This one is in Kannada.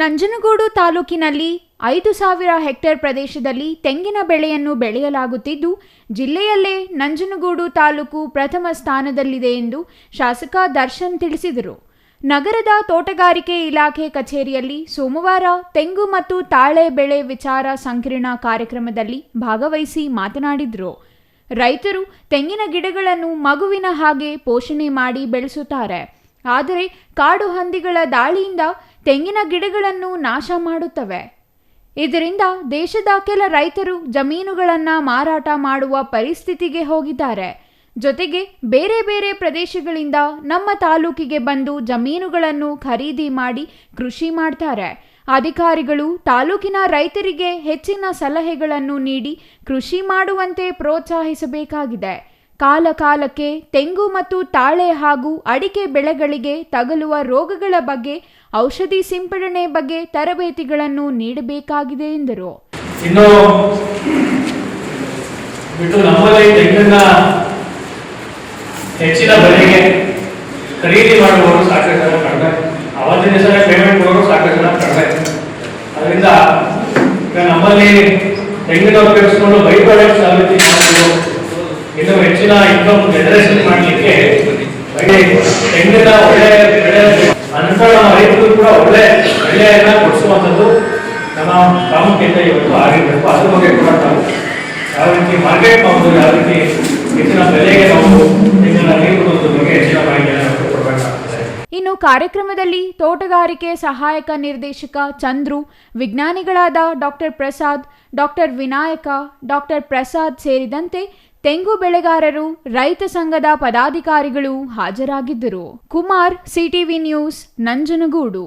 ನಂಜನಗೂಡು ತಾಲೂಕಿನಲ್ಲಿ ಐದು ಸಾವಿರ ಹೆಕ್ಟೇರ್ ಪ್ರದೇಶದಲ್ಲಿ ತೆಂಗಿನ ಬೆಳೆಯನ್ನು ಬೆಳೆಯಲಾಗುತ್ತಿದ್ದು, ಜಿಲ್ಲೆಯಲ್ಲೇ ನಂಜನಗೂಡು ತಾಲೂಕು ಪ್ರಥಮ ಸ್ಥಾನದಲ್ಲಿದೆ ಎಂದು ಶಾಸಕ ದರ್ಶನ್ ತಿಳಿಸಿದರು. ನಗರದ ತೋಟಗಾರಿಕೆ ಇಲಾಖೆ ಕಚೇರಿಯಲ್ಲಿ ಸೋಮವಾರ ತೆಂಗು ಮತ್ತು ತಾಳೆ ಬೆಳೆ ವಿಚಾರ ಸಂಕಿರಣ ಕಾರ್ಯಕ್ರಮದಲ್ಲಿ ಭಾಗವಹಿಸಿ ಮಾತನಾಡಿದರು. ರೈತರು ತೆಂಗಿನ ಗಿಡಗಳನ್ನು ಮಗುವಿನ ಹಾಗೆ ಪೋಷಣೆ ಮಾಡಿ ಬೆಳೆಸುತ್ತಾರೆ. ಆದರೆ ಕಾಡು ಹಂದಿಗಳ ದಾಳಿಯಿಂದ ತೆಂಗಿನ ಗಿಡಗಳನ್ನು ನಾಶ ಮಾಡುತ್ತವೆ. ಇದರಿಂದ ದೇಶದ ಕೆಲ ರೈತರು ಜಮೀನುಗಳನ್ನು ಮಾರಾಟ ಮಾಡುವ ಪರಿಸ್ಥಿತಿಗೆ ಹೋಗಿದ್ದಾರೆ. ಜೊತೆಗೆ ಬೇರೆ ಬೇರೆ ಪ್ರದೇಶಗಳಿಂದ ನಮ್ಮ ತಾಲೂಕಿಗೆ ಬಂದು ಜಮೀನುಗಳನ್ನು ಖರೀದಿ ಮಾಡಿ ಕೃಷಿ ಮಾಡ್ತಾರೆ. ಅಧಿಕಾರಿಗಳು ತಾಲೂಕಿನ ರೈತರಿಗೆ ಹೆಚ್ಚಿನ ಸಲಹೆಗಳನ್ನು ನೀಡಿ ಕೃಷಿ ಮಾಡುವಂತೆ ಪ್ರೋತ್ಸಾಹಿಸಬೇಕಾಗಿದೆ. ಕಾಲ ಕಾಲಕ್ಕೆ ತೆಂಗು ಮತ್ತು ತಾಳೆ ಹಾಗೂ ಅಡಿಕೆ ಬೆಳೆಗಳಿಗೆ ತಗಲುವ ರೋಗಗಳ ಬಗ್ಗೆ, ಔಷಧಿ ಸಿಂಪಡಣೆ ಬಗ್ಗೆ ತರಬೇತಿಗಳನ್ನು ನೀಡಬೇಕಾಗಿದೆ ಎಂದರು. ಇನ್ನು ಬಿಟ್ಟು ನಮ್ಮಲ್ಲಿ ತೆಂಗನ್ನ ಹೆಚ್ಚಿನ ಬೆಲೆಗೆ ಖರೀದಿ ಮಾಡುವವರು ಸಾಕಷ್ಟು ಜನ ಕಡಿಮೆ. ಅವತ್ತಿನ ದಿವಸನೇ ಪೇಮೆಂಟ್ ಕೊಡೋರು ಸಾಕಷ್ಟು ಜನ ಕಡಿಮೆ. ಅದರಿಂದ ಈಗ ನಮ್ಮಲ್ಲಿ ತೆಂಗಿನ ಉಪಯೋಗಿಸ್ಕೊಂಡು ಬೈ ಪ್ರಾಡಕ್ಟ್ಸ್ ಅಭಿವೃದ್ಧಿ ಮಾಡೋದು ಇನ್ನು ಹೆಚ್ಚಿನ ಇನ್ಕಮ್ ಜನರೇಷನ್ ಮಾಡಲಿಕ್ಕೆ ತೆಂಗಿನ ಒಳ್ಳೆ ಬೆಳೆ ಅನಂತರ ನಮ್ಮ ರೈತರು ಕೂಡ ಒಳ್ಳೆ ಬೆಳೆಯನ್ನ ಕೊಡಿಸುವಂಥದ್ದು ನಮ್ಮ ಪ್ರಾಮುಖ್ಯತೆ ಇವತ್ತು ಆಗಿರಬೇಕು. ಅದ್ರ ಬಗ್ಗೆ ಕೂಡ ನಾವು ಯಾವ ರೀತಿ ಮಾರ್ಕೆಟ್ ಮಾಡೋದು ಯಾವ ರೀತಿ ಹೆಚ್ಚಿನ ಬೆಲೆಗೆ ನಾವು ತೆಂಗಿನ ನೀರು ಬಗ್ಗೆ ಹೆಚ್ಚಿನ ಮಾಹಿತಿಯನ್ನು ಕೊಡಬೇಕಾಗ್ತದೆ. ಇನ್ನು ಕಾರ್ಯಕ್ರಮದಲ್ಲಿ ತೋಟಗಾರಿಕೆ ಸಹಾಯಕ ನಿರ್ದೇಶಕ Chandru, ವಿಜ್ಞಾನಿಗಳಾದ doctor Prasad, doctor Vinayaka, doctor Prasad ಸೇರಿದಂತೆ ತೆಂಗು ಬೆಳೆಗಾರರು ರೈತ ಸಂಘದ ಪದಾಧಿಕಾರಿಗಳು ಹಾಜರಾಗಿದ್ದರು. Kumar CTV news Nanjangud.